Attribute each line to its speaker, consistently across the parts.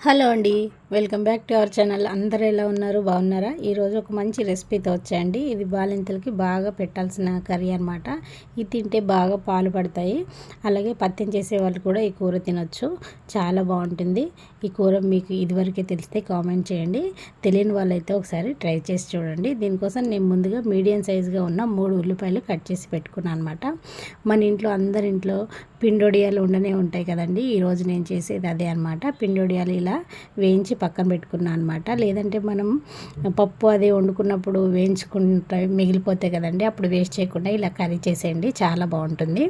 Speaker 1: Hello అండి. Welcome back to our channel. అందరూ ఎలా ఉన్నారు? బాగున్నారా? ఈరోజు ఒక మంచి రెసిపీతో వచ్చాయండి. ఇది బాలింతలకి బాగా పెట్టాల్సిన కర్రీ అనమాట ఇది తింటే బాగా పాలు పడతాయి. అలాగే పత్యం చేసే వాళ్ళు కూడా ఈ కూర తినొచ్చు. చాలా బాగుంటుంది. ఈ కూర మీకు ఇదివరకే తెలిస్తే కామెంట్ చేయండి. తెలియని వాళ్ళైతే ఒకసారి ట్రై చేసి చూడండి. దీనికోసం నేను ముందుగా మీడియం సైజుగా ఉన్న మూడు ఉల్లిపాయలు కట్ చేసి పెట్టుకున్నాను అనమాట మన ఇంట్లో అందరింట్లో పిండొడియాలు ఉండనే ఉంటాయి కదండి. ఈరోజు నేను చేసేది అదే అనమాట పిండొడియాలు ఇలా వేయించి పక్కన పెట్టుకున్నాను అనమాట లేదంటే మనం పప్పు అది వండుకున్నప్పుడు వేయించుకుంటా మిగిలిపోతాయి కదండి. అప్పుడు వేస్ట్ చేయకుండా ఇలా కర్రీ చేసేయండి. చాలా బాగుంటుంది.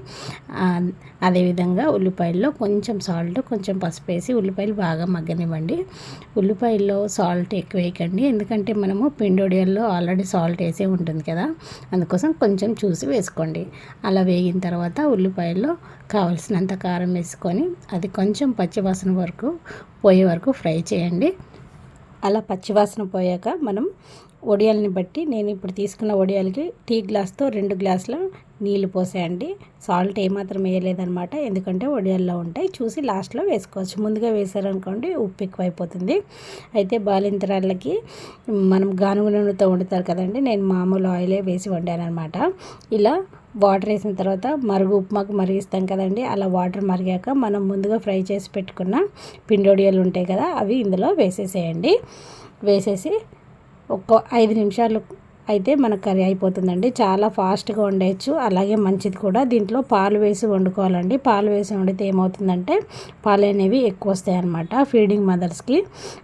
Speaker 1: అదేవిధంగా ఉల్లిపాయల్లో కొంచెం సాల్ట్ కొంచెం పసుపు వేసి ఉల్లిపాయలు బాగా మగ్గనివ్వండి. ఉల్లిపాయల్లో సాల్ట్ ఎక్కువ వేయకండి. ఎందుకంటే మనము పిండొడియాల్లో ఆల్రెడీ సాల్ట్ వేసే ఉంటుంది కదా. అందుకోసం కొంచెం చూసి వేసుకోండి. అలా వేగిన తర్వాత ఉల్లిపాయల్లో కావలసినంత కారం వేసుకొని అది కొంచెం పచ్చివాసన వరకు పోయే వరకు ఫ్రై చేయండి. అలా పచ్చివాసన పోయాక మనం వడియాలని బట్టి నేను ఇప్పుడు తీసుకున్న వడియాలకి టీ గ్లాస్తో రెండు గ్లాసుల నీళ్ళు పోసేయండి. సాల్ట్ ఏమాత్రం వేయలేదనమాట ఎందుకంటే వడియాల్లో ఉంటాయి. చూసి లాస్ట్లో వేసుకోవచ్చు. ముందుగా వేసారనుకోండి ఉప్పు ఎక్కువైపోతుంది. అయితే బాలింతరాళ్ళకి మనం గానుగు నూనెతో వండుతారు కదండి నేను మామూలు ఆయిలే వేసి వండాను అనమాట ఇలా వాటర్ వేసిన తర్వాత మరుగు ఉప్మాకు మరిగిస్తాం కదండి. అలా వాటర్ మరిగాక మనం ముందుగా ఫ్రై చేసి పెట్టుకున్న పిండోడియాలు ఉంటాయి కదా అవి ఇందులో వేసేసేయండి. వేసేసి ఒక ఐదు నిమిషాలు అయితే మన కర్రీ అయిపోతుందండి. చాలా ఫాస్ట్గా వండేయచ్చు. అలాగే మంచిది కూడా. దీంట్లో పాలు వేసి వండుకోవాలండి. పాలు వేసి వండితే ఏమవుతుందంటే పాలు అనేవి ఎక్కువ వస్తాయి అనమాట ఫీడింగ్ మదర్స్కి.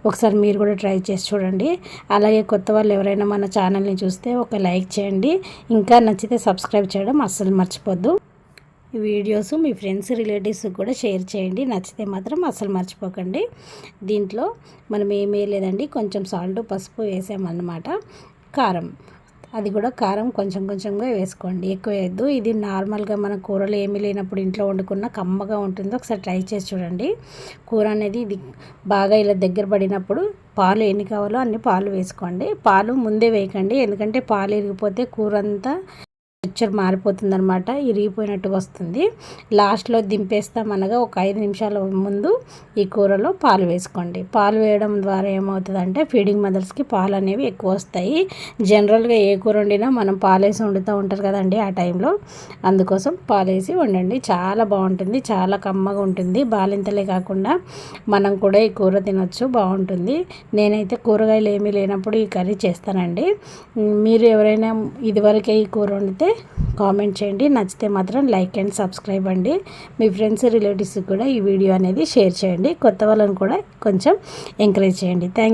Speaker 1: ఒకసారి మీరు కూడా ట్రై చేసి చూడండి. అలాగే కొత్త వాళ్ళు ఎవరైనా మన ఛానల్ని చూస్తే ఒక లైక్ చేయండి. ఇంకా నచ్చితే సబ్స్క్రైబ్ చేయడం అస్సలు మర్చిపోద్దు. ఈ వీడియోస్ మీ ఫ్రెండ్స్ రిలేటివ్స్ కూడా షేర్ చేయండి. నచ్చితే మాత్రం అసలు మర్చిపోకండి. దీంట్లో మనం ఏమీ లేదండి. కొంచెం సాల్ట్ పసుపు వేసామన్నమాట. కారం. అది కూడా కారం కొంచెం కొంచెంగా వేసుకోండి. ఎక్కువ వేయద్దు. ఇది నార్మల్గా మన కూరలు ఏమీ లేనప్పుడు ఇంట్లో వండుకున్న కమ్మగా ఉంటుంది. ఒకసారి ట్రై చేసి చూడండి. కూర అనేది ఇది బాగా ఇలా దగ్గర పడినప్పుడు పాలు ఎన్ని కావాలో అన్ని పాలు వేసుకోండి. పాలు ముందే వేయకండి. ఎందుకంటే పాలు ఇరిగిపోతే కూర అంతా టెక్చర్ మారిపోతుందనమాట ఇరిగిపోయినట్టుగా వస్తుంది. లాస్ట్లో దింపేస్తామనగా ఒక ఐదు నిమిషాల ముందు ఈ కూరలో పాలు వేసుకోండి. పాలు వేయడం ద్వారా ఏమవుతుందంటే ఫీడింగ్ మదర్స్కి పాలు అనేవి ఎక్కువ వస్తాయి. జనరల్గా ఏ కూర వండినా మనం పాలేసి వండుతూ ఉంటారు కదండి ఆ టైంలో. అందుకోసం పాలేసి వండండి. చాలా బాగుంటుంది చాలా కమ్మగా ఉంటుంది. బాలింతలే కాకుండా మనం కూడా ఈ కూర తినొచ్చు బాగుంటుంది. నేనైతే కూరగాయలు ఏమీ లేనప్పుడు ఈ కర్రీ చేస్తానండి. మీరు ఎవరైనా ఇదివరకే ఈ కూర వండితే కామెంట్ చేయండి. నచ్చితే మాత్రం లైక్ అండ్ సబ్స్క్రైబ్ అండి. మీ ఫ్రెండ్స్ రిలేటివ్స్ కూడా ఈ వీడియో అనేది షేర్ చేయండి. కొత్త వాళ్ళని కూడా కొంచెం ఎంకరేజ్ చేయండి. థ్యాంక్